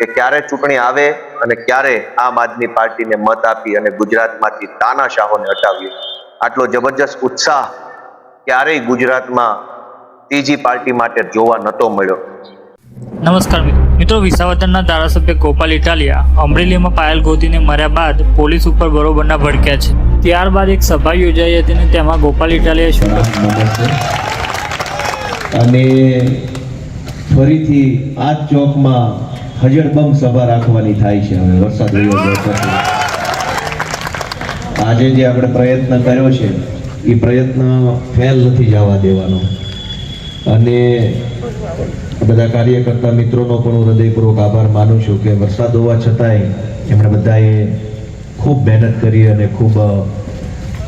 કે ક્યારે ચૂંટણી આવે અને ક્યારે આમ આદમી પાર્ટીને મત આપી અને ગુજરાતમાંથી તાનાશાહોને હટાવીએ. આટલો જબરજસ્ત ઉત્સાહ ક્યારેય ગુજરાતમાં ત્રીજી પાર્ટી માટે જોવા નહોતો મળ્યો. નમસ્કાર મિત્રો વિસાવદરના ધારાસભ્ય ગોપાલ ઇટાલિયા અમરેલીમાં પાયલ ગોદીને મર્યા બાદ પોલીસ ઉપર બરોબરના ભડક્યા છે. ત્યારબાદ એક સભા યોજાઈ હતી અને તેમાં ગોપાલ ઇટાલિયા શું અને ફરીથી આ ચોકમાં હજરબમ સભા રાખવાની થાય છે હવે. વરસાદ આજે જે આપણે પ્રયત્ન કર્યો છે, એ પ્રયત્ન ફેલ નથી જવા દેવાનો. અને બધા કાર્યકર્તા મિત્રોનો પણ હું હૃદયપૂર્વક આભાર માનું છું કે વરસાદ હોવા છતાંય એમણે બધાએ ખૂબ મહેનત કરી અને ખૂબ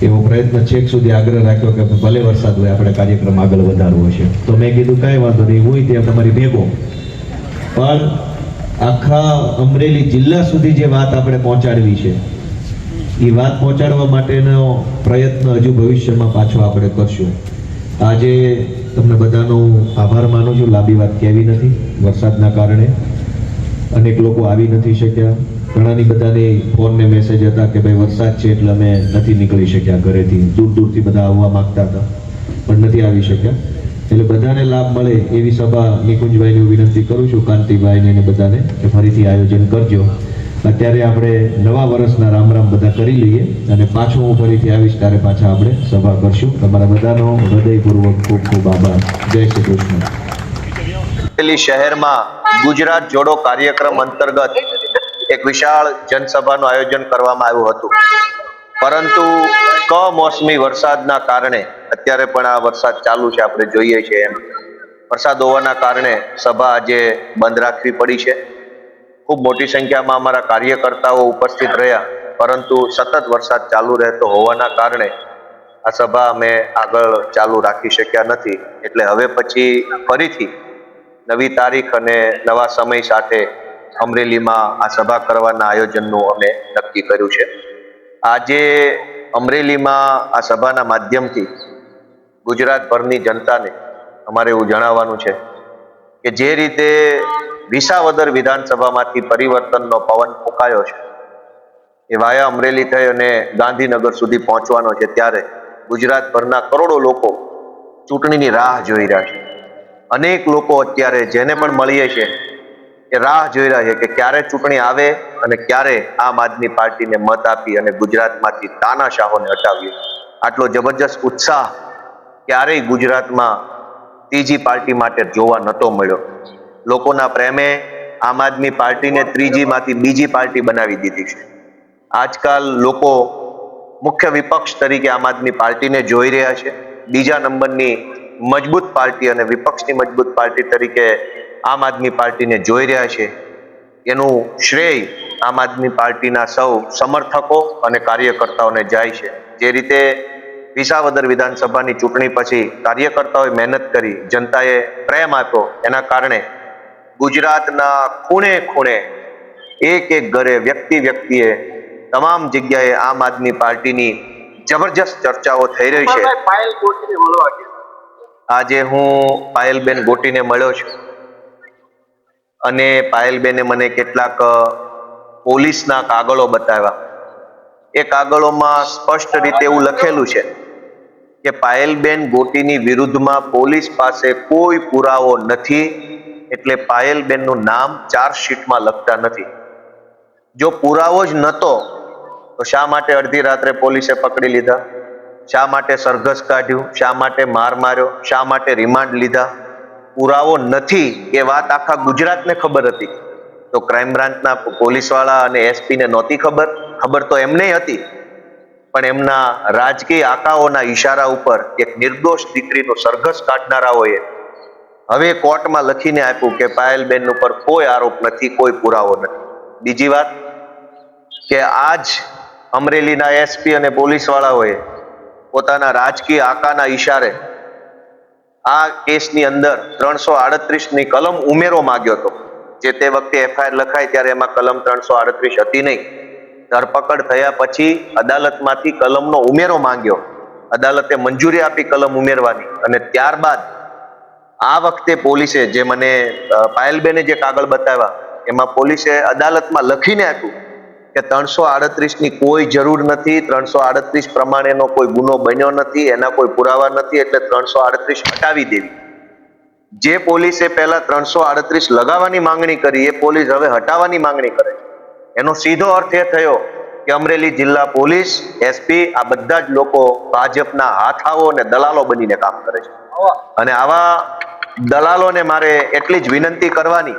એવો પ્રયત્ન છેક સુધી આગ્રહ રાખ્યો કે ભલે વરસાદ હોય, આપણે કાર્યક્રમ આગળ વધારવો છે. તો મેં કીધું, કાંઈ વાંધો નહીં હોય ત્યાં તમારી ભેગો. પણ આખા અમરેલી જિલ્લા સુધી જે વાત આપણે પહોંચાડવી છે, એ વાત પહોંચાડવા માટેનો પ્રયત્ન હજુ ભવિષ્યમાં પાછો આપણે કરશું. આજે તમને બધાનો આભાર માનું છું, લાંબી વાત કહેવી નથી, વરસાદના કારણે અનેક લોકો આવી નથી શક્યા. ઘણાની બધાને ફોન ને મેસેજ હતા કે ભાઈ વરસાદ છે એટલે અમે નથી નીકળી શક્યા ઘરેથી, દૂર દૂરથી બધા આવવા માંગતા હતા, પણ નથી આવી શક્યા. એટલે બધાને લાભ મળે એવી સભા નિકુંજભાઈને વિનંતી કરું છું, કાંતિભાઈને ને બધાને કે ફરીથી આયોજન કરજો. અત્યારે આપણે નવા વર્ષના રામ રામ બધા કરી લઈએ અને પાછું હું ફરીથી આવીશ ત્યારે પાછા આપણે સભા કરશું. તમારા બધાનો હૃદયપૂર્વક ખૂબ ખૂબ આભાર. જય શ્રી કૃષ્ણ. અમરેલી શહેરમાં ગુજરાત જોડો કાર્યક્રમ અંતર્ગત એક વિશાળ જનસભાનું આયોજન કરવામાં આવ્યું હતું. પરંતુ કમોસમી વરસાદના કારણે, અત્યારે પણ આ વરસાદ ચાલુ છે, આપણે જોઈએ છીએ એમ. વરસાદ હોવાના કારણે સભા આજે બંધ રાખવી પડી છે. ખૂબ મોટી સંખ્યામાં અમારા કાર્યકર્તાઓ ઉપસ્થિત રહ્યા, પરંતુ સતત વરસાદ ચાલુ રહેતો હોવાના કારણે આ સભા અમે આગળ ચાલુ રાખી શક્યા નથી. એટલે હવે પછી ફરીથી નવી તારીખ અને નવા સમય સાથે અમરેલીમાં આ સભા કરવાના આયોજનનું અમે નક્કી કર્યું છે. આજે અમરેલીમાં આ સભાના માધ્યમથી ગુજરાતભરની જનતાને અમારે એવું જણાવવાનું છે કે જે રીતે વિસાવદર વિધાનસભામાંથી પરિવર્તનનો પવન ફૂંકાયો છે, એ વાયા અમરેલી થઈ અને ગાંધીનગર સુધી પહોંચવાનો છે, ત્યારે ગુજરાતભરના કરોડો લોકો ચૂંટણીની રાહ જોઈ રહ્યા છે. અનેક લોકો અત્યારે જેને પણ મળીએ છે એ રાહ જોઈ રહ્યા છે કે ક્યારે ચૂંટણી આવે અને ક્યારે આમ આદમી પાર્ટીને મત આપી અને ગુજરાતમાંથી તાનાશાહોને હટાવીએ. આટલો જબરજસ્ત ઉત્સાહ ક્યારેય ગુજરાતમાં ત્રીજી પાર્ટી માટે જોવા નહોતો મળ્યો. લોકોના પ્રેમે આમ આદમી પાર્ટીને ત્રીજીમાંથી બીજી પાર્ટી બનાવી દીધી છે. આજકાલ લોકો મુખ્ય વિપક્ષ તરીકે આમ આદમી પાર્ટીને જોઈ રહ્યા છે. બીજા નંબરની મજબૂત પાર્ટી અને વિપક્ષની મજબૂત પાર્ટી તરીકે આમ આદમી પાર્ટીને જોઈ રહ્યા છે. એનું શ્રેય આમ આદમી પાર્ટીના સૌ સમર્થકો અને કાર્યકર્તાઓને જાય છે. જે રીતે વિસાવદર વિધાનસભાની ચૂંટણી પછી કાર્યકર્તાઓએ મહેનત કરી જનતાએ પ્રેમ આપ્યો એના કારણે ગુજરાતના ખૂણે ખૂણે એક એક ઘરે વ્યક્તિ વ્યક્તિએ તમામ જગ્યાએ આમ આદમી પાર્ટીની જબરજસ્ત ચર્ચાઓ થઈ રહી છે. આજે હું પાયલબેન ગોટીને મળ્યો છું. અને પાયલબેને મને કેટલાક પોલીસના કાગળો બતાવ્યા. એ કાગળોમાં સ્પષ્ટ રીતે એવું લખેલું છે કે પાયલબેન ગોટીની વિરુદ્ધમાં પોલીસ પાસે કોઈ પુરાવો નથી એટલે પાયલબેનનું નામ ચાર્જશીટમાં લખતા નથી. જો પુરાવો જ નહોતો તો શા માટે અડધી રાત્રે પોલીસે પકડી લીધા? શા માટે સરઘસ કાઢ્યું? શા માટે માર માર્યો? શા માટે રિમાન્ડ લીધા? પુરાવો નથી, એ વાત આખા ગુજરાતને ખબર હતી. તો ક્રાઇમ બ્રાન્ચના પોલીસવાળા અને એસપીને નહોતી ખબર ખબર તો એમને હતી. પણ એમના રાજકીય આકાઓના ઈશારા ઉપર એક નિર્દોષ દીકરીનો સરઘસ કાઢનારાઓએ હવે કોર્ટમાં લખીને આપ્યું કે પાયલબેન ઉપર કોઈ આરોપ નથી, કોઈ પુરાવો નથી. બીજી વાત કે આજ અમરેલીના એસપી અને પોલીસવાળાઓએ પોતાના રાજકીય આકાના ઈશારે આ કેસની અંદર ત્રણસો આડત્રીસની કલમ ઉમેરો માંગ્યો હતો. જે તે વખતે એફઆઈઆર લખાય ત્યારે એમાં કલમ ત્રણસો આડત્રીસ હતી નહીં. ધરપકડ થયા પછી અદાલતમાંથી કલમનો ઉમેરો માંગ્યો. અદાલતે મંજૂરી આપી કલમ ઉમેરવાની અને ત્યારબાદ આ વખતે પોલીસે જે મને પાયલબેને જે કાગળ બતાવ્યા, એમાં પોલીસે અદાલતમાં લખીને આપ્યું કે ત્રણસો આડત્રીસની કોઈ જરૂર નથી ત્રણસો આડત્રીસ પ્રમાણેનો કોઈ ગુનો બન્યો નથી એના કોઈ પુરાવા નથી એટલે ત્રણસો આડત્રીસ હટાવી દેવી. જે પોલીસે પહેલા ત્રણસો આડત્રીસ લગાવવાની માંગણી કરી એ પોલીસ હવે હટાવવાની માંગણી કરે એનો સીધો અર્થ એ થયો કે અમરેલી જિલ્લા પોલીસ એસપી આ બધા જ લોકો ભાજપના હાથાઓ અને દલાલો બનીને કામ કરે છે. અને આવા દલાલોને મારે એટલી જ વિનંતી કરવાની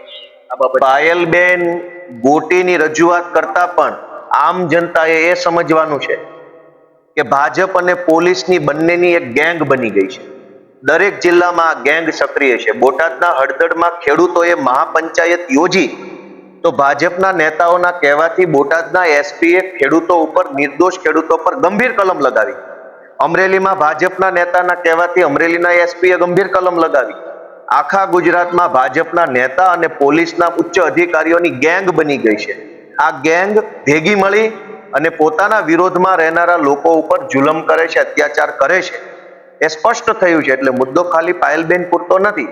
પાયલબેન ગોટીની રજૂઆત કરતા પણ આમ જનતાએ એ સમજવાનું છે કે ભાજપ અને પોલીસની બંનેની એક ગેંગ બની ગઈ છે. દરેક જિલ્લામાં આ ગેંગ સક્રિય છે. બોટાદના હળદળમાં ખેડૂતોએ મહાપંચાયત યોજી તો ભાજપના નેતાઓના કહેવાથી બોટાદના એસપીએ ખેડૂતો ઉપર, નિર્દોષ ખેડૂતો પર ગંભીર કલમ લગાવી. અમરેલીમાં ભાજપના નેતાના કહેવાથી અમરેલીના એસપીએ ગંભીર કલમ લગાવી. આખા ગુજરાતમાં ભાજપના નેતા અને પોલીસના ઉચ્ચ અધિકારીઓની ગેંગ બની ગઈ છે. આ ગેંગ ભેગી મળી અને પોતાના વિરોધમાં રહેનારા લોકો ઉપર જુલમ કરે છે, અત્યાચાર કરે છે. એ સ્પષ્ટ થયું છે, એટલે મુદ્દો ખાલી પાયલબેન પૂરતો નથી.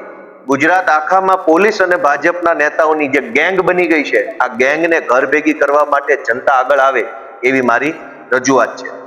ગુજરાત આખામાં પોલીસ અને ભાજપના નેતાઓની જે ગેંગ બની ગઈ છે, આ ગેંગને ઘર ભેગી કરવા માટે જનતા આગળ આવે એવી મારી રજૂઆત છે.